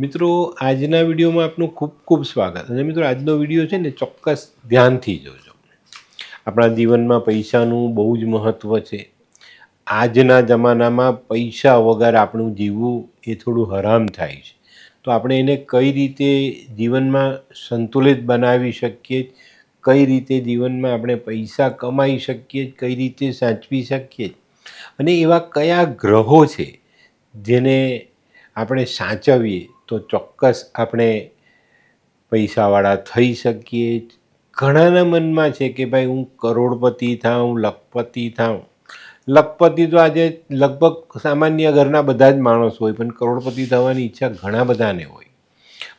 મિત્રો, આજના વિડીયોમાં આપનું ખૂબ ખૂબ સ્વાગત. અને મિત્રો, આજનો વીડિયો છે ને, ચોક્કસ ધ્યાનથી જોજો. આપણા જીવનમાં પૈસાનું બહુ જ મહત્ત્વ છે. આજના જમાનામાં પૈસા વગર આપણું જીવવું એ થોડું હરામ થાય છે. તો આપણે એને કઈ રીતે જીવનમાં સંતુલિત બનાવી શકીએ? કઈ રીતે જીવનમાં આપણે પૈસા કમાઈ શકીએ? કઈ રીતે સાચવી શકીએ? અને એવા કયા ગ્રહો છે જેને આપણે સાચવીએ? તો ચોક્કસ આપણે પૈસાવાળા થઈ શકીએ. ઘણાના મનમાં છે કે ભાઈ હું કરોડપતિ થાઉં લખપતિ થાઉં. લખપતિ તો આજે લગભગ સામાન્ય ઘરના બધા જ માણસ હોય, પણ કરોડપતિ થવાની ઈચ્છા ઘણા બધાને હોય.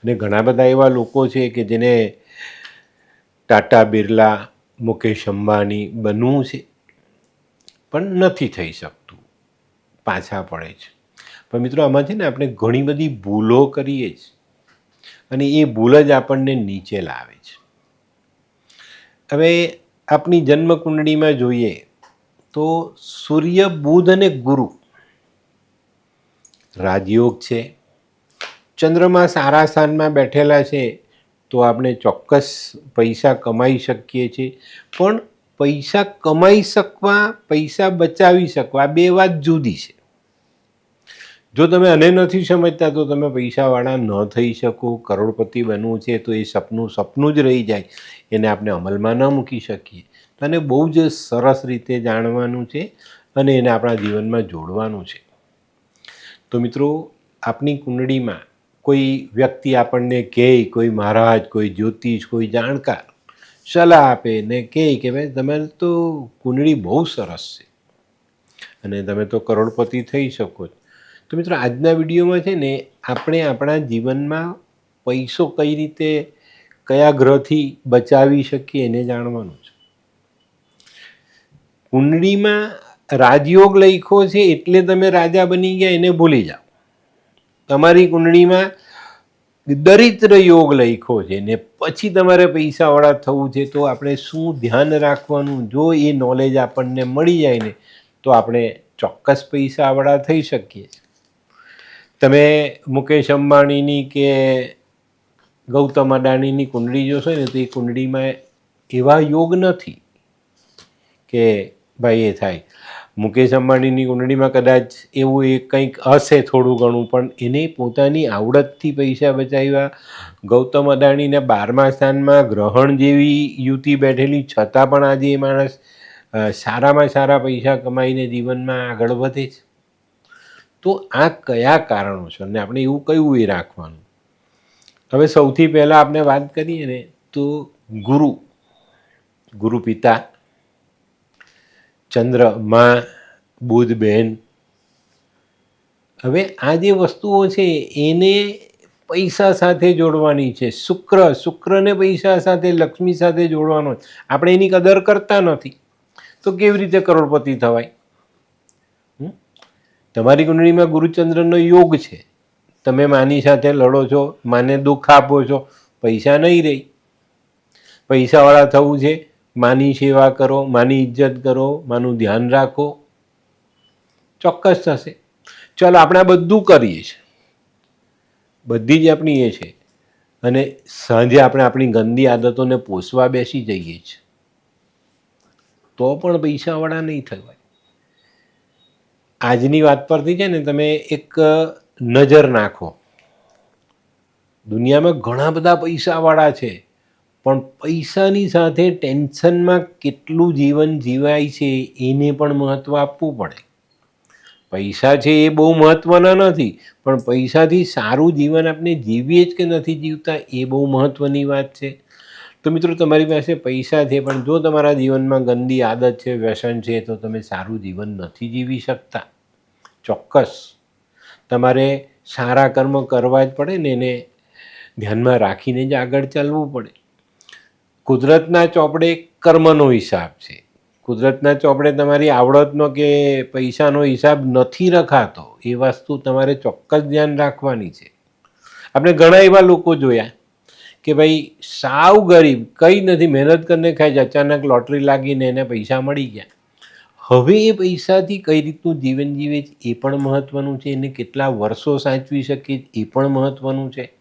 અને ઘણા બધા એવા લોકો છે કે જેને ટાટા બિરલા, મુકેશ અંબાણી બનવું છે. પણ નથી થઈ શકતું. પાછા પડે છે. પણ મિત્રો, આમાં છે ને આપણે ઘણી બધી ભૂલો કરીએ છીએ અને એ ભૂલ જ આપણને નીચે લાવે છે. હવે આપણી જન્મકુંડળીમાં જોઈએ તો સૂર્ય, બુધ અને ગુરુ રાજયોગ છે. ચંદ્રમાં સારા સ્થાનમાં બેઠેલા છે તો આપણે ચોક્કસ પૈસા કમાઈ શકીએ છીએ. પણ પૈસા કમાઈ શકવા, પૈસા બચાવી શકવા બે વાત જુદી છે. જો તમે અને નથી સમજતા, તો તમે પૈસાવાળા ન થઈ શકો. કરોડપતિ બનવું છે તો એ સપનું સપનું જ રહી જાય. એને આપણે અમલમાં ન મૂકી શકીએ. આને બહુ જ સરસ રીતે જાણવાનું છે અને એને આપણા જીવનમાં જોડવાનું છે. તો મિત્રો આપણી કુંડળીમાં કોઈ વ્યક્તિ આપણને કહે, કોઈ મહારાજ, કોઈ જ્યોતિષ, કોઈ જાણકાર સલાહ આપે ને કહે કે ભાઈ તમારે તો કુંડળી બહુ સરસ છે. અને તમે તો કરોડપતિ થઈ શકો છો. તો મિત્રો, આજના વિડીયોમાં છે ને, આપણે આપણા જીવનમાં પૈસો કઈ રીતે, કયા ગ્રહથી બચાવી શકીએ એને જાણવાનું છે. કુંડળીમાં રાજયોગ લખ્યો છે એટલે તમે રાજા બની ગયા, એને ભૂલી જાઓ. તમારી કુંડળીમાં દરિદ્ર યોગ લખ્યો છે ને, પછી તમારે પૈસાવાળા થવું છે, તો આપણે શું ધ્યાન રાખવાનું? જો એ નોલેજ આપણને મળી જાય ને, તો આપણે ચોક્કસ પૈસાવાળા થઈ શકીએ છીએ. તમે મુકેશ અંબાણીની કે ગૌતમ અદાણીની કુંડળી જોશો ને તો એ કુંડળીમાં એવા યોગ નથી કે ભાઈ એ થાય. મુકેશ અંબાણીની કુંડળીમાં કદાચ એવું એ કંઈક હશે થોડું ઘણું, પણ એને પોતાની આવડતથી પૈસા બચાવ્યા. ગૌતમ અદાણીને બારમા સ્થાનમાં ગ્રહણ જેવી યુતિ બેઠેલી, છતાં પણ આજે એ માણસ સારામાં સારા પૈસા કમાઈને જીવનમાં આગળ વધે છે. તો આ કયા કારણો છે? અને આપણે એવું કયું એ રાખવાનું? હવે સૌથી પહેલાં આપણે વાત કરીએ ને, તો ગુરુ ગુરુ પિતા, ચંદ્ર, માં, બુધ બહેન હવે આ જે વસ્તુઓ છે, એને પૈસા સાથે જોડવાની છે. શુક્ર, શુક્રને પૈસા સાથે, લક્ષ્મી સાથે જોડવાનો આપણે એની કદર કરતા નથી. તો કેવી રીતે કરોડપતિ થવાય? તમારી કુંડળીમાં ગુરુચંદ્રનો યોગ છે. તમે માની સાથે લડો છો, માને દુઃખ આપો છો, પૈસા નહીં રહી. પૈસાવાળા થવું છે, માની સેવા કરો, માની ઇજ્જત કરો, માનું ધ્યાન રાખો. ચોક્કસ થશે. ચાલો, આપણે બધું કરીએ છીએ. બધી જ આપણી એ છે. અને સાંજે આપણે આપણી ગંદી આદતોને પોષવા બેસી જઈએ છીએ. તો પણ પૈસાવાળા નહીં થવાય. આજની વાત પરથી છે ને, તમે એક નજર નાખો. દુનિયામાં ઘણા બધા પૈસાવાળા છે, પણ પૈસાની સાથે ટેન્શનમાં કેટલું જીવન જીવાય છે, એને પણ મહત્ત્વ આપવું પડે. પૈસા છે એ બહુ મહત્ત્વના નથી, પણ પૈસાથી સારું જીવન આપણે જીવીએ જ કે નથી જીવતા, એ બહુ મહત્ત્વની વાત છે. તો મિત્રો, તમારી પાસે પૈસા છે, પણ જો તમારા જીવનમાં ગંદી આદત છે, વ્યસન છે, તો તમે સારું જીવન નથી જીવી શકતા. ચોક્કસ. તમારે સારા કર્મ કરવા જ પડે ને એને ધ્યાનમાં રાખીને જ આગળ ચાલવું પડે. કુદરતના ચોપડે કર્મનો હિસાબ છે. કુદરતના ચોપડે તમારી આવડતનો કે પૈસાનો હિસાબ નથી રખાતો, એ વસ્તુ તમારે ચોક્કસ ધ્યાન રાખવાની છે. આપણે ઘણા એવા લોકો જોયા કે ભાઈ સાવ ગરીબ, કંઈ નથી, મહેનત કરીને ખાય છે. અચાનક લોટરી લાગીને એને પૈસા મળી ગયા. હવે એ પૈસાથી કઈ રીતનું જીવન જીવે છે? એ પણ મહત્ત્વનું છે. એને કેટલા વર્ષો સાચવી શકીએ એ પણ મહત્ત્વનું છે.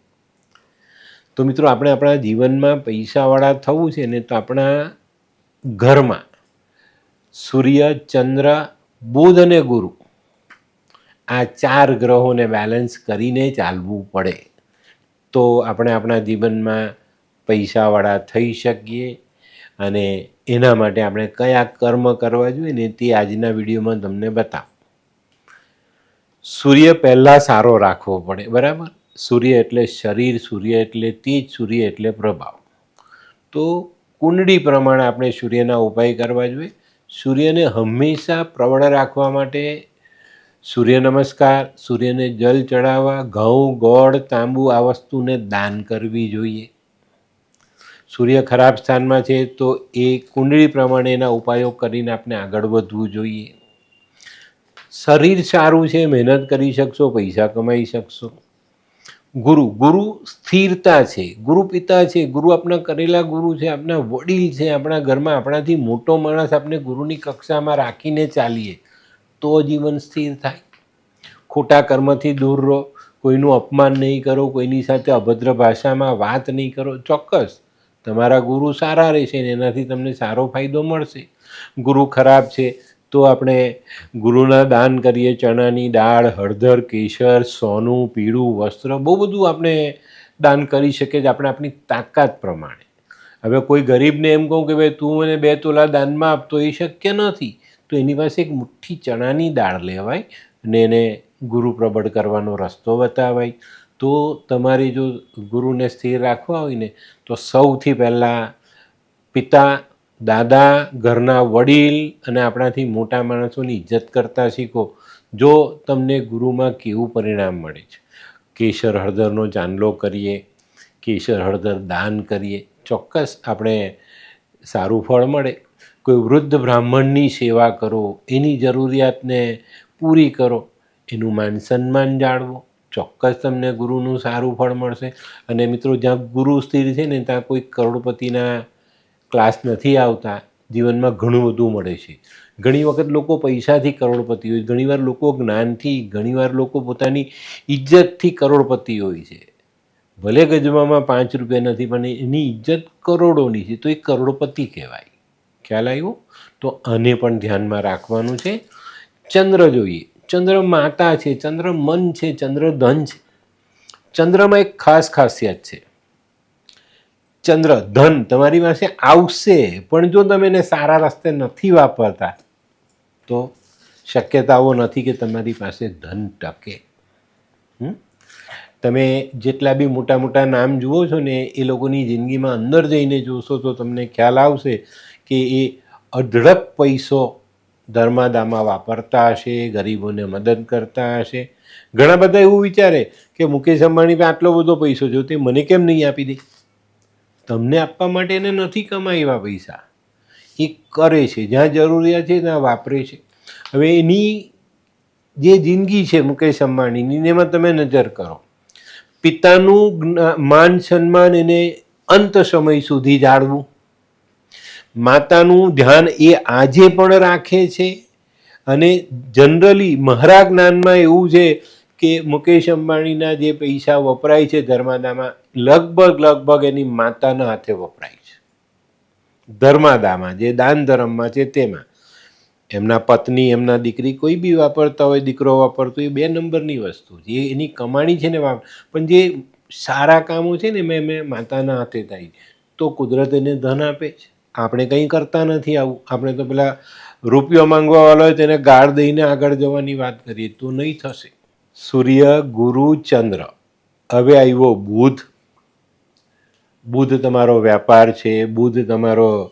તો મિત્રો, આપણે આપણા જીવનમાં પૈસાવાળા થવું છે ને તો આપણા ઘરમાં સૂર્ય, ચંદ્ર, બુધ અને ગુરુ આ ચાર ગ્રહોને બેલેન્સ કરીને ચાલવું પડે. તો આપણે આપણા જીવનમાં પૈસાવાળા થઈ શકીએ અને એના માટે આપણે કયા કર્મ કરવા જોઈએ ને તે આજના વિડીયોમાં તમને બતાવ. સૂર્ય પહેલાં સારો રાખવો પડે, બરાબર? સૂર્ય એટલે શરીર, સૂર્ય એટલે તેજ, સૂર્ય એટલે પ્રભાવ. તો કુંડળી પ્રમાણે આપણે સૂર્યના ઉપાય કરવા જોઈએ. સૂર્યને હંમેશા પ્રવણ રાખવા માટે સૂર્ય નમસ્કાર, સૂર્યને જલ ચડાવવા, ઘઉં, ગોળ, તાંબુ આ વસ્તુને દાન કરવી જોઈએ. સૂર્ય ખરાબ સ્થાનમાં છે તો એ કુંડળી પ્રમાણે એના ઉપાયો કરીને આપણે આગળ વધવું જોઈએ. શરીર સારું છે, મહેનત કરી શકશો, પૈસા કમાઈ શકશો. ગુરુ ગુરુ સ્થિરતા છે, ગુરુ પિતા છે, ગુરુ આપણા કરેલા ગુરુ છે આપણા વડીલ છે, આપણા ઘરમાં આપણાથી મોટો માણસ આપણે ગુરુની કક્ષામાં રાખીને ચાલીએ. તો જીવન સ્થિર થાય. ખોટા કર્મથી દૂર રહો, કોઈનું અપમાન નહીં કરો, કોઈની સાથે અભદ્ર ભાષામાં વાત નહીં કરો, ચોક્કસ. તમારા ગુરુ સારા રહેશે ને એનાથી તમને સારો ફાયદો મળશે. ગુરુ ખરાબ છે, તો આપણે ગુરુના દાન કરીએ, ચણાની દાળ, હળદર, કેસર, સોનું, પીળું, વસ્ત્ર, બહુ બધું આપણે દાન કરી શકીએ આપણે આપણી તાકાત પ્રમાણે. હવે કોઈ ગરીબને એમ કહું કે, ભાઈ, તું મને બે તોલા દાનમાં આપતો એ શક્ય નથી. તો એની પાસે એક મુઠ્ઠી ચણાની દાળ લેવાય અને એને ગુરુ પ્રબળ કરવાનો રસ્તો બતાવાય. તો તમારે જો ગુરુને સ્થિર રાખવા હોય ને, તો સૌથી પહેલાં પિતા, દાદા, ઘરના વડીલ અને આપણાથી મોટા માણસોની ઇજ્જત કરતા શીખો. જો તમને ગુરુમાં કેવું પરિણામ મળે છે? કેસર હળદરનો ચાંદલો કરીએ, કેસર હળદર દાન કરીએ, ચોક્કસ આપણે સારું ફળ મળે. કોઈ વૃદ્ધ બ્રાહ્મણની સેવા કરો, એની જરૂરિયાતને પૂરી કરો, એનું માન સન્માન જાળવો. ચોક્કસ તમને ગુરુનું સારું ફળ મળશે. અને મિત્રો, જ્યાં ગુરુ સ્થિર છે ને, ત્યાં કોઈ કરોડપતિના ક્લાસ નથી આવતા, જીવનમાં ઘણું બધું મળે છે. ઘણી વખત લોકો પૈસાથી કરોડપતિ હોય ઘણીવાર લોકો જ્ઞાનથી ઘણીવાર લોકો પોતાની ઇજ્જતથી કરોડપતિ હોય છે. ભલે ગજવામાં પાંચ રૂપિયા નથી, પણ એની ઇજ્જત કરોડોની છે. તો એ કરોડપતિ કહેવાય. ખ્યાલ આવ્યો? તો આને પણ ધ્યાનમાં રાખવાનું છે. ચંદ્ર જોઈએ. ચંદ્ર માતા છે, ચંદ્ર મન છે, ચંદ્ર ધન છે. ચંદ્રમાં એક ખાસ ખાસિયત છે. ચંદ્ર ધન તમારી પાસે આવશે, પણ જો તમે એને સારા રસ્તે નથી વાપરતા, તો શક્યતાઓ નથી કે તમારી પાસે ધન ટકે? તમે જેટલા બી મોટા મોટા નામ જુઓ છો ને, એ લોકોની જિંદગીમાં અંદર જઈને જોશો તો તમને ખ્યાલ આવશે કે એ અઢળક પૈસો ધર્માદામાં વાપરતા હશે, ગરીબોને મદદ કરતા હશે. ઘણા બધા એવું વિચારે કે મુકેશ અંબાણી પાસે આટલો બધો પૈસો જો તે મને કેમ નહીં આપી દે? તમને આપવા માટે એને નથી કમાવ્યા પૈસા. એ કરે છે, જ્યાં જરૂરિયાત છે ત્યાં વાપરે છે. હવે એની જે જિંદગી છે મુકેશ અંબાણીની એમાં તમે નજર કરો. પિતાનું માન સન્માન એને અંત સમય સુધી જાળવું. માતાનું ધ્યાન એ આજે પણ રાખે છે. અને જનરલી મહારા જ્ઞાનમાં એવું છે કે મુકેશ અંબાણીના જે પૈસા વપરાય છે ધર્માદામાં, લગભગ લગભગ એની માતાના હાથે વપરાય છે. ધર્માદામાં, જે દાન ધર્મમાં છે તેમાં. એમના પત્ની, એમના દીકરી કોઈ બી વાપરતા હોય, દીકરો વાપરતો એ બે નંબરની વસ્તુ જે એની કમાણી છે ને પણ જે સારા કામો છે ને મેં મેં માતાના હાથે થાય તો કુદરત એને ધન આપે છે. આપણે કંઈ કરતા નથી આવું. આપણે તો પેલા રૂપિયો માંગવા વાળો હોય તેને ગાળ દઈને આગળ જવાની વાત કરીએ. તો નહીં થશે. સૂર્ય, ગુરુ, ચંદ્ર. હવે આવ્યો બુધ. બુધ તમારો વ્યાપાર છે. બુધ તમારો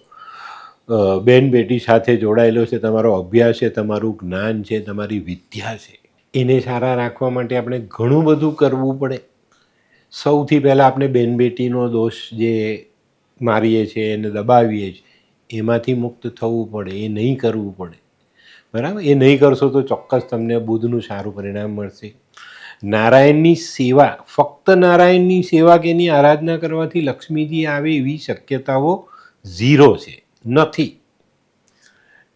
બેન બેટી સાથે જોડાયેલો છે. તમારો અભ્યાસ છે. તમારું જ્ઞાન છે. તમારી વિદ્યા છે. એને સારા રાખવા માટે આપણે ઘણું બધું કરવું પડે. સૌથી પહેલાં આપણે બેન બેટીનો દોષ જે મારીએ છીએ એને દબાવીએ છીએ, એમાંથી મુક્ત થવું પડે, એ નહીં કરવું પડે. બરાબર? એ નહીં કરશો તો ચોક્કસ તમને બુદ્ધનું સારું પરિણામ મળશે. નારાયણની સેવા, ફક્ત નારાયણની સેવા કે એની આરાધના કરવાથી લક્ષ્મીજી આવે એવી શક્યતાઓ ઝીરો છે, નથી.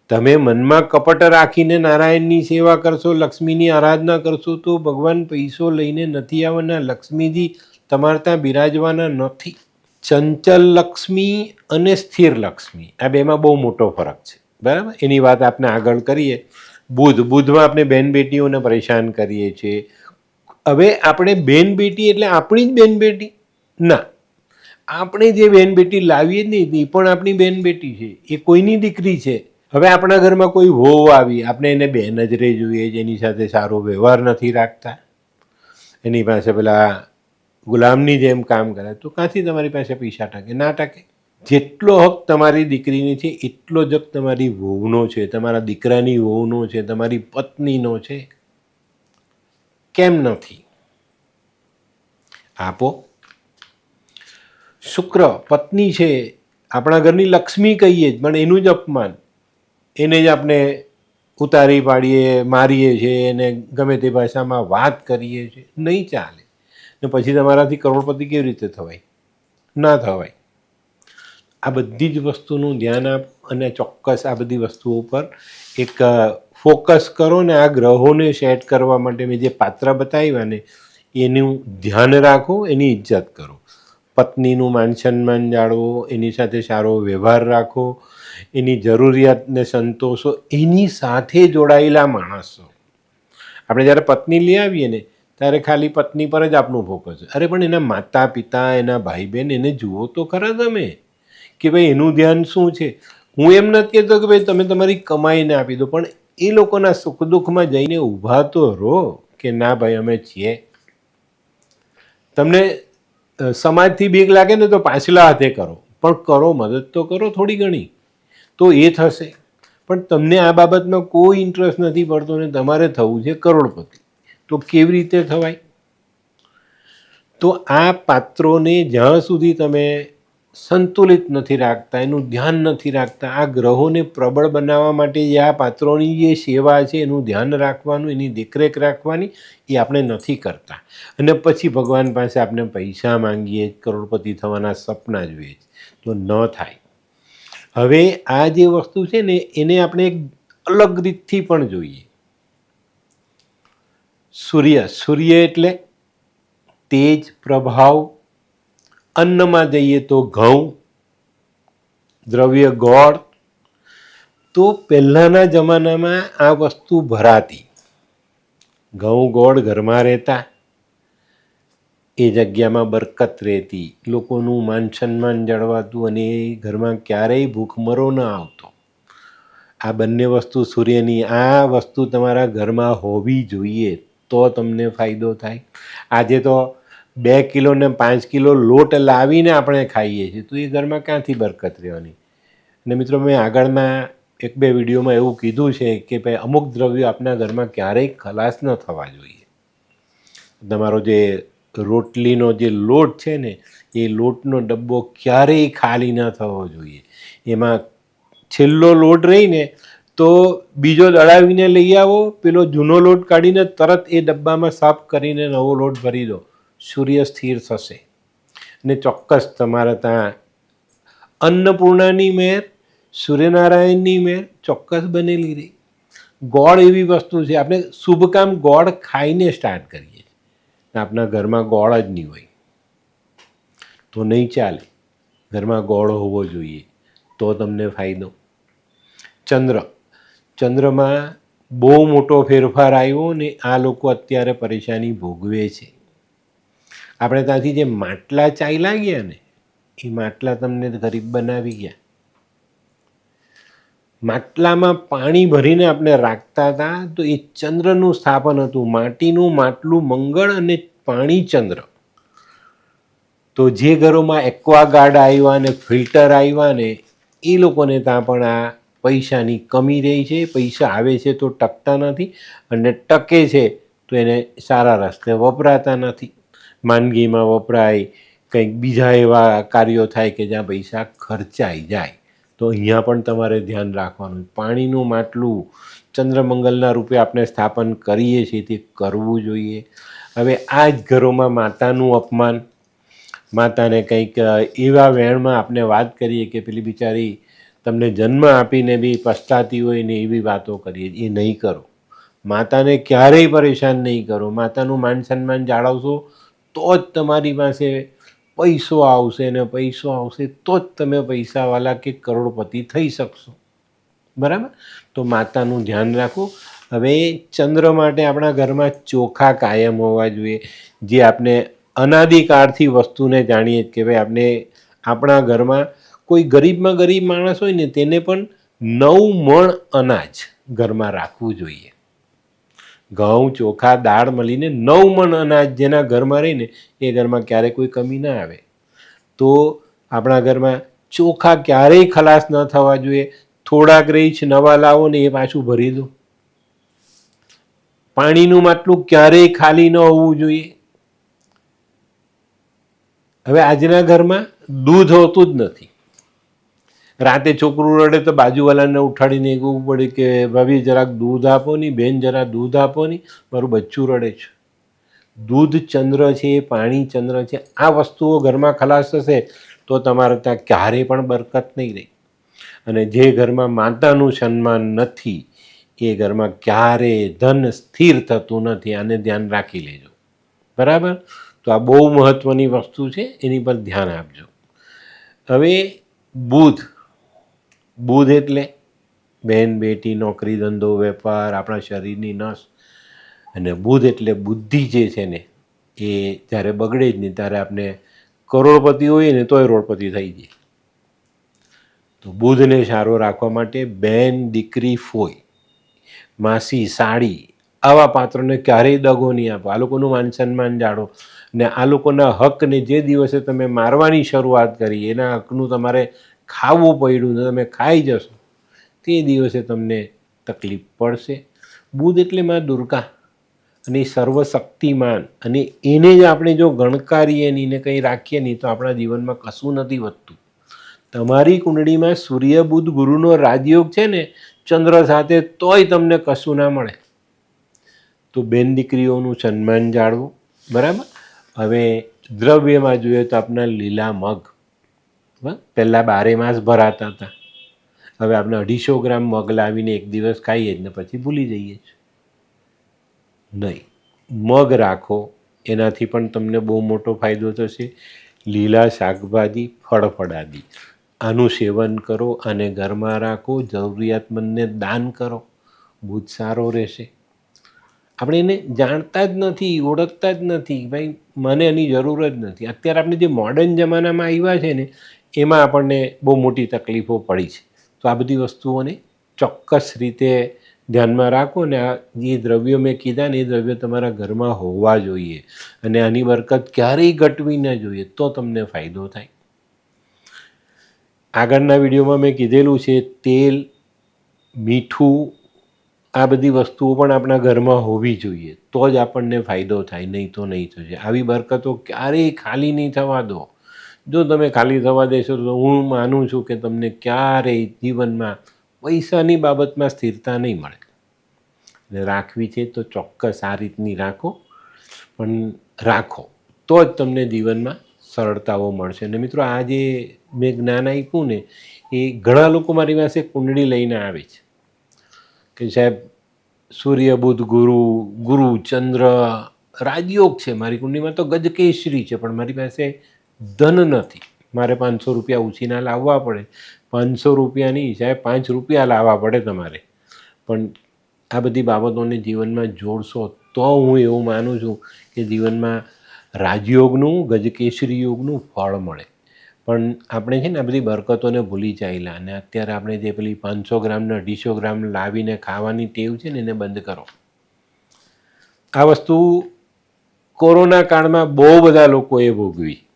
તમે મનમાં કપટ રાખીને નારાયણની સેવા કરશો, લક્ષ્મીની આરાધના કરશો, તો ભગવાન પૈસો લઈને નથી આવવાના. લક્ષ્મીજી તમારે ત્યાં બિરાજવાના નથી. ચંચલ લક્ષ્મી અને સ્થિર લક્ષ્મી આ બેમાં બહુ મોટો ફરક છે. બરાબર? એની વાત આપણે આગળ કરીએ. બુધ, બુધમાં આપણે બેન બેટીઓને પરેશાન કરીએ છીએ. હવે આપણે બેન બેટી એટલે આપણી જ બેન બેટી ના. આપણે જે બેન બેટી લાવીએ જ નહીં, એ પણ આપણી બેન બેટી છે. એ કોઈની દીકરી છે? હવે આપણા ઘરમાં કોઈ વહુ આવી, આપણે એને બે નજરે જોઈએ, જેની સાથે સારો વ્યવહાર નથી રાખતા. એની પાસે પેલા ગુલામની જેમ કામ કરે, તો ક્યાંથી તમારી પાસે પૈસા ટકે? ના ટકે? જેટલો હક તમારી દીકરીની છે, એટલો જ હક તમારી વહુનો છે, તમારા દીકરાની વહુનો છે, તમારી પત્નીનો છે. કેમ નથી? આપો. શુક્ર, પત્ની છે, આપણા ઘરની લક્ષ્મી કહીએ જ, પણ એનું જ અપમાન. એને જ આપણે ઉતારી પાડીએ, મારીએ છીએ, એને ગમે તે ભાષામાં વાત કરીએ છીએ. નહીં ચાલે. ને પછી તમારાથી કરોડપતિ કેવી રીતે થવાય? ના થવાય. આ બધી જ વસ્તુનું ધ્યાન આપ અને ચોક્કસ આ બધી વસ્તુઓ પર એક ફોકસ કરો ને આ ગ્રહોને સેટ કરવા માટે મેં જે પાત્ર બતાવ્યા ને, એનું ધ્યાન રાખો, એની ઇજ્જત કરો. પત્નીનું માન સન્માન જાળવો, એની સાથે સારો વ્યવહાર રાખો, એની જરૂરિયાતને સંતોષો, એની સાથે જોડાયેલા માણસો. આપણે જ્યારે પત્ની લઈ આવીએ ને ત્યારે ખાલી પત્ની પર જ આપણું ફોકસ છે અરે, પણ એના માતા પિતા એના ભાઈ બહેન એને જુઓ તો ખરા તમે? કે ભાઈ, એનું ધ્યાન શું છે? હું એમ નથી કહેતો કે ભાઈ, તમે તમારી કમાઈને આપી દો, પણ એ લોકોના સુખ દુઃખમાં જઈને ઊભા તો રહો કે ના ભાઈ, અમે છીએ. તમને સમાજથી બીક લાગે ને તો પાછલા હાથે કરો. પણ કરો, મદદ તો કરો થોડી ઘણી. તો એ થશે. પણ તમને આ બાબતમાં કોઈ ઇન્ટરેસ્ટ નથી પડતો ને તમારે થવું છે કરોડપતિ. તો કેવી રીતે થવાય? તો આ પાત્રોને જ્યાં સુધી તમે સંતુલિત નથી રાખતા, એનું ધ્યાન નથી રાખતા, આ ગ્રહોને પ્રબળ બનાવવા માટે જે આ પાત્રોની જે સેવા છે, એનું ધ્યાન રાખવાનું, એની દેખરેખ રાખવાની, એ આપણે નથી કરતા. અને પછી ભગવાન પાસે આપણે પૈસા માંગીએ, કરોડપતિ થવાના સપના જોઈએ તો ન થાય. હવે આ જે વસ્તુ છે ને, એને આપણે એક અલગ રીતથી પણ જોઈએ. સૂર્ય. સૂર્ય એટલે તેજ, પ્રભાવ. અન્નમાં જઈએ તો ઘઉં, દ્રવ્ય ગોળ. તો પહેલાંના જમાનામાં આ વસ્તુ ભરાતી. ઘઉં ગોળ ઘરમાં રહેતા. એ જગ્યામાં બરકત રહેતી. લોકોનું માન સન્માન જળવાતું અને એ ઘરમાં ક્યારેય ભૂખમરો ન આવતો. આ બંને વસ્તુ સૂર્યની, આ વસ્તુ તમારા ઘરમાં હોવી જોઈએ. તો તમને ફાયદો થાય. આજે તો બે કિલો ને પાંચ કિલો લોટ લાવીને આપણે ખાઈએ છીએ, તો એ ઘરમાં ક્યાંથી બરકત રહેવાની? અને મિત્રો, મેં આગળના એક બે વિડીયોમાં એવું કીધું છે કે ભાઈ, અમુક દ્રવ્યો આપણા ઘરમાં ક્યારેય ખલાસ ન થવા જોઈએ. તમારો જે રોટલીનો જે લોટ છે ને, એ લોટનો ડબ્બો ક્યારેય ખાલી ન થવો જોઈએ. એમાં છેલ્લો લોટ રહીને તો બીજો દળાવીને લઈ આવો, પેલો જૂનો લોટ કાઢીને તરત એ ડબ્બામાં સાફ કરીને નવો લોટ ભરી દો. સૂર્ય સ્થિર થશે. ને ચોક્કસ તમારા ત્યાં અન્નપૂર્ણાની મેર, સૂર્યનારાયણની મેર ચોક્કસ બનેલી રહી. ગોળ એવી વસ્તુ છે. આપણે શુભ કામ ગોળ ખાઈને સ્ટાર્ટ કરીએ આપણા ઘરમાં ગોળ જ નહીં હોય. તો નહીં ચાલે. ઘરમાં ગોળ હોવો જોઈએ. તો તમને ફાયદો. ચંદ્ર. ચંદ્રમાં બહુ મોટો ફેરફાર આવ્યો ને આ લોકો અત્યારે પરેશાની ભોગવે છે. આપણે ત્યાંથી જે માટલા ચાલ્યા ગયા ને, એ માટલા તમને ગરીબ બનાવી ગયા. માટલામાં પાણી ભરીને આપણે રાખતા હતા, તો એ ચંદ્રનું સ્થાપન હતું. માટીનું માટલું મંગળ અને પાણી ચંદ્ર. તો જે ઘરોમાં એક્વાગાર્ડ આવ્યા ને ફિલ્ટર આવ્યા ને, એ લોકોને ત્યાં પણ આ પૈસાની કમી રહી છે, પૈસા આવે છે તો ટકતા નથી અને ટકે છે તો એને સારા રસ્તે વપરાતા નથી. માંદગીમાં વપરાય, કંઈક બીજા એવા કાર્યો થાય કે જ્યાં પૈસા ખર્ચાઈ જાય. તો અહીંયા પણ તમારે ધ્યાન રાખવાનું. પાણીનું માટલું ચંદ્રમંગલના રૂપે આપણે સ્થાપન કરીએ છીએ તે કરવું જોઈએ. હવે આ જ ઘરોમાં માતાનું અપમાન, માતાને કંઈક એવા વેણમાં આપણે વાત કરીએ કે પેલી બિચારી તમને જન્મ આપીને બી પસ્તાતી હોય ને એવી વાતો કરીએ. એ નહીં કરો. માતાને ક્યારેય પરેશાન નહીં કરો. માતાનું માન સન્માન જાળવશો તો જ તમારી પાસે પૈસો આવશે ને પૈસો આવશે તો જ તમે પૈસાવાળા કે કરોડપતિ થઈ શકશો. બરાબર? તો માતાનું ધ્યાન રાખો. હવે ચંદ્ર માટે આપણા ઘરમાં ચોખા કાયમ હોવા જોઈએ. જે આપણે અનાદિકાળથી વસ્તુને જાણીએ કે ભાઈ આપણે આપણા ઘરમાં કોઈ ગરીબમાં ગરીબ માણસ હોય ને તેને પણ નવ મણ અનાજ ઘરમાં રાખવું જોઈએ. ઘઉં, ચોખા, દાળ મળીને નવ મણ અનાજ જેના ઘરમાં રહીને એ ઘરમાં ક્યારેય કોઈ કમી ના આવે. તો આપણા ઘરમાં ચોખા ક્યારેય ખલાસ ન થવા જોઈએ. થોડાક રીચ નવા લાવો ને એ પાછું ભરી દો. પાણીનું માટલું ક્યારેય ખાલી ન હોવું જોઈએ. હવે આજના ઘરમાં દૂધ હોતું જ નથી. રાતે છોકરું રડે તો બાજુવાલાને ઉઠાડીને કહેવું પડે કે, ભાભી, જરાક દૂધ આપો ની, બેન જરા દૂધ આપો ની. મારું બચ્ચું રડે છે. દૂધ ચંદ્ર છે, પાણી ચંદ્ર છે, આ વસ્તુઓ ઘરમાં ખલાસ થશે તો તમારે ત્યાં ક્યારેય પણ બરકત નહીં રહે. અને જે ઘરમાં માતાનું સન્માન નથી, એ ઘરમાં ક્યારેય ધન સ્થિર થતું નથી, આને ધ્યાન રાખી લેજો. બરાબર? તો આ બહુ મહત્ત્વની વસ્તુ છે, એની પર ધ્યાન આપજો. હવે બુધ. બુધ એટલે બેન, બેટી, નોકરી, ધંધો, વેપાર, આપણા શરીરની નસ. અને બુધ એટલે બુદ્ધિ જે છે ને, એ જ્યારે બગડે જ નહીં, ત્યારે આપણે કરોડપતિ હોઈએ ને તોય રોડપતિ થઈ જાય. તો બુધને સારો રાખવા માટે બેન, દીકરી, ફોઈ, માસી, સાડી, આવા પાત્રોને ક્યારેય દગો નહીં આપો. આ લોકોનું માન સન્માન જાળો ને આ લોકોના હકને જે દિવસે તમે મારવાની શરૂઆત કરી, એના હકનું તમારે ખાવું પડ્યું ને તમે ખાઈ જશો. તે દિવસે તમને તકલીફ પડશે. બુધ એટલે માં દુર્ગા. અને સર્વશક્તિમાન. અને એને જ આપણે જો ગણકારીએ નહીં ને કંઈ રાખીએ નહીં તો આપણા જીવનમાં કશું નથી વધતું. તમારી કુંડળીમાં સૂર્ય, બુધ, ગુરુનો રાજયોગ છે ને, ચંદ્ર સાથે તોય તમને કશું ના મળે. તો બેન દીકરીઓનું સન્માન જાળવું. બરાબર? હવે દ્રવ્યમાં જોઈએ તો આપણા લીલા મગ. પહેલાં બારે માસ ભરાતા હતા. હવે આપણે અઢીસો ગ્રામ મગ લાવીને એક દિવસ ખાઈએ જ ને પછી ભૂલી જઈએ નહીં. મગ રાખો. એનાથી પણ તમને બહુ મોટો ફાયદો થશે. લીલા શાકભાજી ફળફળાદી. આનું સેવન કરો અને ઘરમાં રાખો. જરૂરિયાતમંદને દાન કરો. બહુ જ સારો રહેશે. આપણે એને જાણતા જ નથી, ઓળખતા જ નથી. ભાઈ, મને એની જરૂર જ નથી. અત્યારે આપણે જે મોડર્ન જમાનામાં આવ્યા છે ને એમાં આપણને બહુ મોટી તકલીફો પડી છે. તો આ બધી વસ્તુઓને ચોક્કસ રીતે ધ્યાનમાં રાખો ને આ જે દ્રવ્યો મેં કીધા ને એ દ્રવ્યો તમારા ઘરમાં હોવા જોઈએ અને આની બરકત ક્યારેય ઘટવી ન જોઈએ તો તમને ફાયદો થાય. આગળના વિડીયોમાં મેં કીધેલું છે તેલ, મીઠું, આ બધી વસ્તુઓ પણ આપણા ઘરમાં હોવી જોઈએ તો જ આપણને ફાયદો થાય, નહીં તો નહીં થશે આવી બરકતો ક્યારેય ખાલી નહીં થવા દો. જો તમે ખાલી થવા દેશો તો હું માનું છું કે તમને ક્યારેય જીવનમાં પૈસાની બાબતમાં સ્થિરતા નહીં મળે. અને રાખવી છે તો ચોક્કસ આ રીતની રાખો, પણ રાખો. તો જ તમને જીવનમાં સરળતાઓ મળશે. અને મિત્રો, આ જે મેં જ્ઞાન આપ્યું ને, એ ઘણા લોકો મારી પાસે કુંડળી લઈને આવે છે. કે સાહેબ, સૂર્ય બુધ ગુરુ ગુરુ, ચંદ્ર, રાજયોગ છે. મારી કુંડળીમાં તો ગજકેશરી છે, પણ મારી પાસે ધન નથી. મારે પાંચસો રૂપિયા ઉછીના લાવવા પડે. પાંચસો રૂપિયાની સાહેબ પાંચ રૂપિયા લાવવા પડે તમારે. પણ આ બધી બાબતોને જીવનમાં જોડશો તો હું એવું માનું છું કે જીવનમાં રાજયોગનું ગજકેશરી યોગનું ફળ મળે. પણ આપણે છે ને આ બધી બરકતોને ભૂલી ચાલ્યા અને અત્યારે આપણે જે પેલી પાંચસો ગ્રામને અઢીસો ગ્રામ લાવીને ખાવાની ટેવ છે ને એને બંધ કરો. આ વસ્તુ કોરોના કાળમાં બહુ બધા લોકોએ ભોગવી.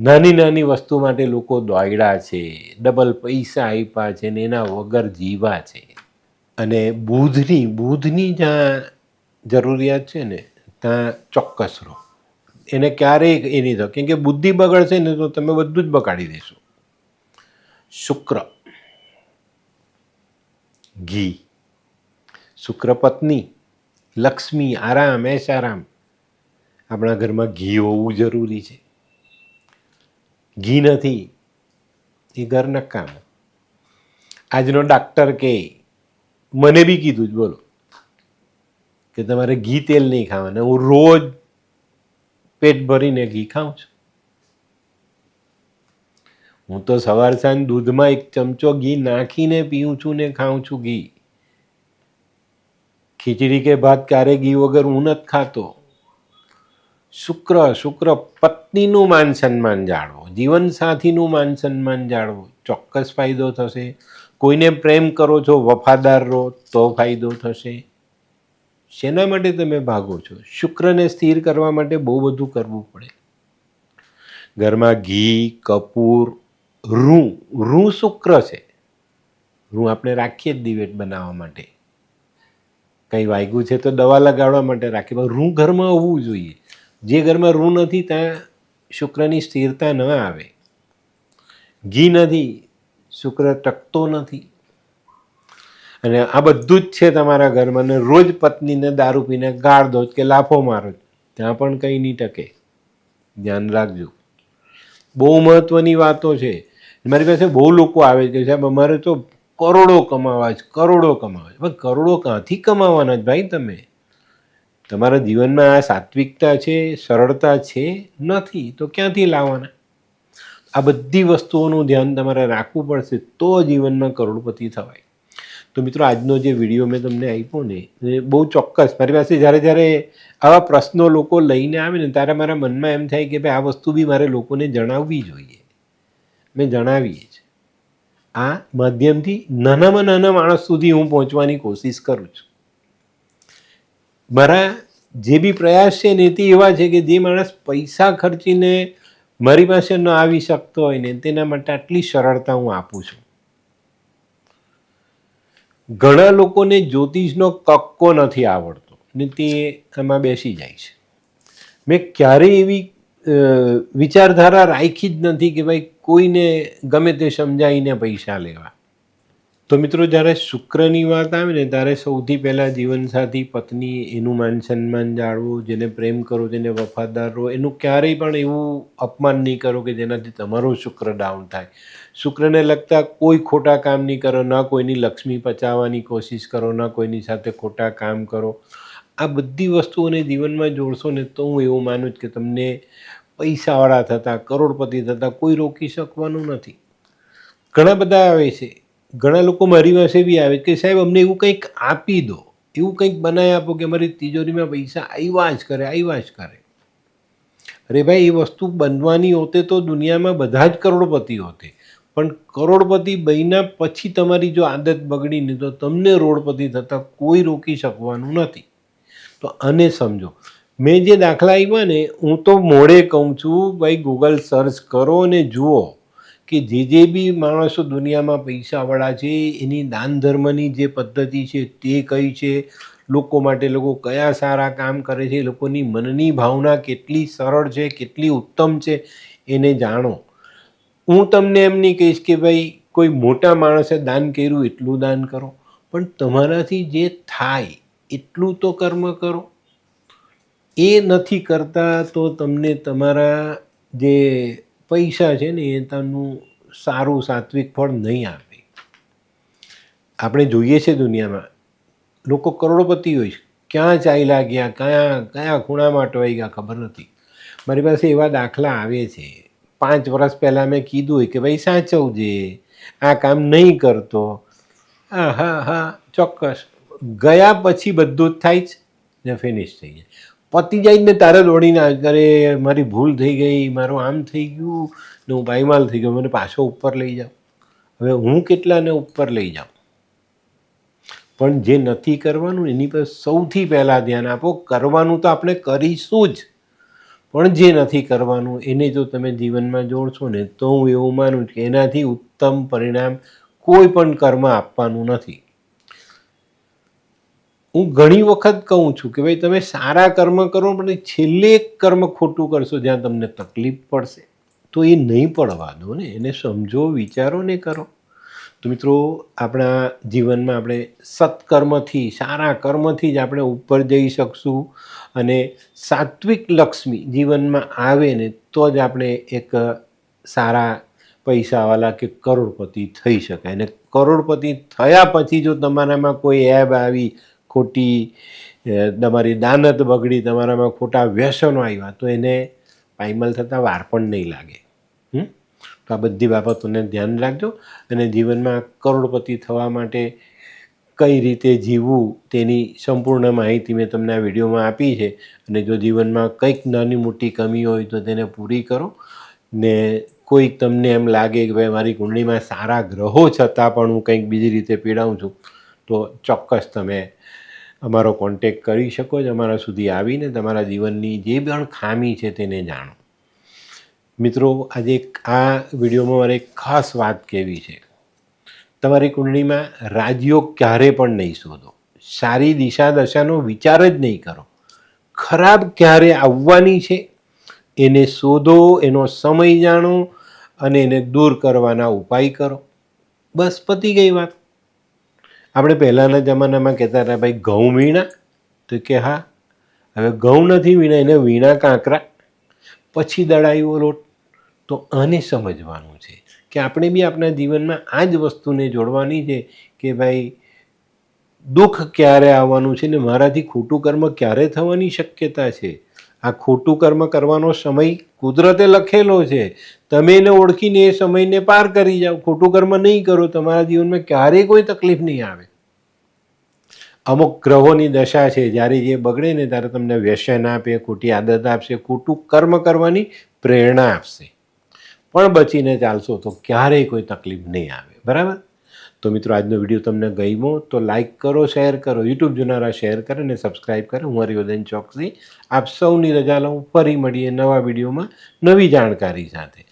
નાની નાની વસ્તુ માટે લોકો દોડ્યા છે ડબલ પૈસા આપ્યા છે ને એના વગર જીવા છે. અને બુધની બુધની જ્યાં જરૂરિયાત છે ને, ત્યાં ચોક્કસ રહો. એને ક્યારેય એ નહીં થાય કેમ કે બુદ્ધિ બગડશે ને તો તમે બધું જ બગાડી દેશો. શુક્ર. ઘી. શુક્ર પત્ની. લક્ષ્મી, આરામ એશ આરામ. આપણા ઘરમાં ઘી હોવું જરૂરી છે. ઘી નથી. એ ઘર નકામ આજનો ડાક્ટર કે, મને બી કીધું જ, બોલો, કે તમારે ઘી તેલ નહીં ખાવાના. હું રોજ પેટ ભરીને ઘી ખાઉં છું. હું તો સવાર સાંજ દૂધમાં એક ચમચો ઘી નાખીને પીઉં છું ને ખાઉં છું ઘી. ખીચડી કે ભાત ક્યારે ઘી વગર હું નથી ખાતો. શુક્ર શુક્ર પત્નીનું માન સન્માન જાળવો, જીવનસાથીનું માન સન્માન જાળવો. ચોક્કસ ફાયદો થશે. કોઈને પ્રેમ કરો છો, વફાદાર રહો, તો ફાયદો થશે. શેના માટે તમે ભાગો છો? શુક્રને સ્થિર કરવા માટે બહુ બધું કરવું પડે. ઘરમાં ઘી, કપૂર, રૂ રૂ શુક્ર છે. રૂ આપણે રાખીએ જ દિવેટ બનાવવા માટે. કંઈ વાગ્યું છે તો દવા લગાડવા માટે રાખીએ રૂ ઘરમાં હોવું જોઈએ. જે ઘરમાં રૂ નથી, ત્યાં શુક્રની સ્થિરતા ન આવે. ઘી નથી, શુક્ર ટકતો નથી. અને આ બધું જ છે તમારા ઘરમાં. ને રોજ પત્નીને દારૂ પીને ગાળ દો કે લાફો મારો ત્યાં પણ કંઈ નહીં ટકે. ધ્યાન રાખજો. બહુ મહત્વની વાતો છે. મારી પાસે બહુ લોકો આવે છે સાહેબ, અમારે તો કરોડો કમાવા છે, કરોડો કમાવા છે. પણ કરોડો ક્યાંથી કમાવાના જ ભાઈ તમે? તમારા જીવનમાં આ સાત્વિકતા છે, સરળતા છે, નથી, તો ક્યાંથી લાવવાના? આ બધી વસ્તુઓનું ધ્યાન તમારે રાખવું પડશે તો જીવનમાં કરોડપતિ થવાય. તો મિત્રો, આજનો જે વીડિયો મેં તમને આપ્યો ને, એ બહુ ચોક્કસ. મારી પાસે જ્યારે જ્યારે આવા પ્રશ્નો લોકો લઈને આવે ને, ત્યારે મારા મનમાં એમ થાય કે ભાઈ, આ વસ્તુ બી મારે લોકોને જણાવવી જોઈએ. મેં જણાવીએ છે આ માધ્યમથી નાનામાં નાના માણસ સુધી હું પહોંચવાની કોશિશ કરું છું. મારા જે બી પ્રયાસ છે ને તે એવા છે કે જે માણસ પૈસા ખર્ચીને મારી પાસે ન આવી શકતો હોય ને તેના માટે આટલી સરળતા હું આપું છું. ઘણા લોકોને જ્યોતિષનો કક્કો નથી આવડતો ને તે એમાં બેસી જાય છે. મેં ક્યારેય એવી વિચારધારા રાખી જ નથી કે ભાઈ કોઈને ગમે તે સમજાવીને પૈસા લેવા. તો મિત્રો જ્યારે શુક્રની વાત આવે ને, ત્યારે સૌથી પહેલાં જીવનસાથી પત્ની એનું માન સન્માન જાળવું, જેને પ્રેમ કરો, જેને વફાદાર રહો, એનું ક્યારેય પણ એવું અપમાન નહીં કરો કે જેનાથી તમારો શુક્ર ડાઉન થાય. શુક્રને લગતા કોઈ ખોટા કામ નહીં કરો, ના કોઈની લક્ષ્મી પચાવવાની કોશિશ કરો, ના કોઈની સાથે ખોટા કામ કરો. આ બધી વસ્તુઓને જીવનમાં જોડશો ને, તો હું એવું માનું જ કે તમને પૈસાવાળા થતાં, કરોડપતિ થતાં કોઈ રોકી શકવાનું નથી. ઘણા બધા આવે છે ઘણા લોકો મારી પાસે બી આવે કે સાહેબ, અમને એવું કંઈક આપી દો. એવું કંઈક બનાવી આપો કે અમારી તિજોરીમાં પૈસા આવ્યા જ કરે, આવ્યા જ કરે. અરે ભાઈ, એ વસ્તુ બનવાની હોતે તો દુનિયામાં બધા જ કરોડપતિ હોતે. પણ કરોડપતિ બન્યા પછી તમારી જો આદત બગડીને તો તમને રોડપતિ થતાં કોઈ રોકી શકવાનું નથી. તો આને સમજો. મેં જે દાખલા આવ્યા ને, હું તો મોડે કહું છું, ભાઈ ગૂગલ સર્ચ કરો અને જુઓ. કે જે જે બી માણસો દુનિયામાં પૈસાવાળા છે, એની દાન ધર્મની જે પદ્ધતિ છે તે કઈ છે, લોકો માટે લોકો કયા સારા કામ કરે છે લોકોની મનની ભાવના કેટલી સરળ છે, કેટલી ઉત્તમ છે, એને જાણો. હું તમને એમ નહીં કહીશ કે ભાઈ કોઈ મોટા માણસે દાન કર્યું એટલું દાન કરો, પણ તમારાથી જે થાય એટલું તો કર્મ કરો. એ નથી કરતા તો તમને તમારા જે પૈસા છે ને એ તમને સારું સાત્વિક ફળ નહીં આપે. આપણે જોઈએ છે દુનિયામાં, લોકો કરોડપતિ હોય છે. ક્યાં ચાલ્યા ગયા, કયા કયા ખૂણામાં અટવાઈ ગયા ખબર નથી. મારી પાસે એવા દાખલા આવે છે. પાંચ વર્ષ પહેલાં મેં કીધું હોય કે ભાઈ સાચવજે, આ કામ નહીં કરતો. હા હા હા ચોક્કસ. ગયા પછી બધું જ થાય જ ને ફિનિશ થઈ જાય. પતી જાય ને તારે દોડીને આવે કે અરે મારી ભૂલ થઈ ગઈ, મારું આમ થઈ ગયું, ને હું પાયમાલ થઈ ગયો, મને પાછો ઉપર લઈ જાઉં હવે હું કેટલાને ઉપર લઈ જાઉં? પણ જે નથી કરવાનું, એની પર સૌથી પહેલાં ધ્યાન આપો, કરવાનું તો આપણે કરીશું જ. પણ જે નથી કરવાનું, એને જો તમે જીવનમાં જોડશો ને, તો હું એવું માનું કે એનાથી ઉત્તમ પરિણામ કોઈ પણ કર્મ આપવાનું નથી. હું ઘણી વખત કહું છું કે ભાઈ, તમે સારા કર્મ કરો, પણ છેલ્લે એક કર્મ ખોટું કરશો જ્યાં તમને તકલીફ પડશે. તો એ નહીં પડવા દો ને, એને સમજો, વિચારો ને કરો. તો મિત્રો, આપણા જીવનમાં આપણે સત્કર્મથી, સારા કર્મથી જ આપણે ઉપર જઈ શકશું અને સાત્વિક લક્ષ્મી જીવનમાં આવે ને, તો જ આપણે એક સારા પૈસાવાળા કે કરોડપતિ થઈ શકાય. અને કરોડપતિ થયા પછી જો તમારામાં કોઈ એબ આવી ખોટી તમારી દાનત બગડી, તમારામાં ખોટા વ્યસનો આવ્યા, તો એને પાયમલ થતાં વાર પણ નહીં લાગે? તો આ બધી બાબતોને ધ્યાન રાખજો અને જીવનમાં કરોડપતિ થવા માટે કઈ રીતે જીવવું તેની સંપૂર્ણ માહિતી મેં તમને આ વિડીયોમાં આપી છે અને જો જીવનમાં કંઈક નાની મોટી કમી હોય તો તેને પૂરી કરો ને કોઈક તમને એમ લાગે કે ભાઈ મારી કુંડળીમાં સારા ગ્રહો છતાં પણ હું કંઈક બીજી રીતે પીડાઉં છું, તો ચોક્કસ તમે અમારો કોન્ટેક કરી શકો છો, અમારા સુધી આવીને તમારા જીવનની જે પણ ખામી છે તેને જાણો. મિત્રો, આજે આ વિડીયોમાં મારે એક ખાસ વાત કહેવી છે. તમારી કુંડળીમાં રાજયોગ ક્યારે પણ નહીં શોધો. સારી દિશા દશાનો વિચાર જ નહીં કરો. ખરાબ ક્યારે આવવાની છે, એને શોધો, એનો સમય જાણો અને એને દૂર કરવાના ઉપાય કરો. બસ પતી ગઈ વાત. આપણે પહેલાંના જમાનામાં કહેતા હતા, ભાઈ, ઘઉં વીણા. તો કે, હા. હવે ઘઉં નથી વીણા એને વીણા કાંકરા. પછી દળાયો લોટ. તો આને સમજવાનું છે કે આપણે બી આપણા જીવનમાં આ જ વસ્તુને જોડવાની છે કે, ભાઈ, દુઃખ ક્યારે આવવાનું છે ને મારાથી ખોટું કર્મ ક્યારે થવાની શક્યતા છે? આ ખોટું કર્મ કરવાનો સમય કુદરતે લખેલો છે. તમે એને ઓળખીને એ સમયને પાર કરી જાઓ. ખોટું કર્મ નહીં કરો. તમારા જીવનમાં ક્યારેય કોઈ તકલીફ નહીં આવે. અમુક ગ્રહોની દશા છે. જ્યારે જે બગડે ને ત્યારે તમને વ્યસન આપે, ખોટી આદત આપશે, ખોટું કર્મ કરવાની પ્રેરણા આપશે. પણ બચીને ચાલશો તો ક્યારેય કોઈ તકલીફ નહીં આવે. બરાબર? તો મિત્રો, આજનો વીડિયો તમને ગમ્યો તો લાઇક કરો, શેર કરો. યુટ્યુબ જોનારા શેર કરે અને સબસ્ક્રાઈબ કરે. હું હરિવર્ધન ચોકસી. આપ સૌની રજા લઉં. ફરી મળીએ નવા વિડીયોમાં નવી જાણકારી સાથે.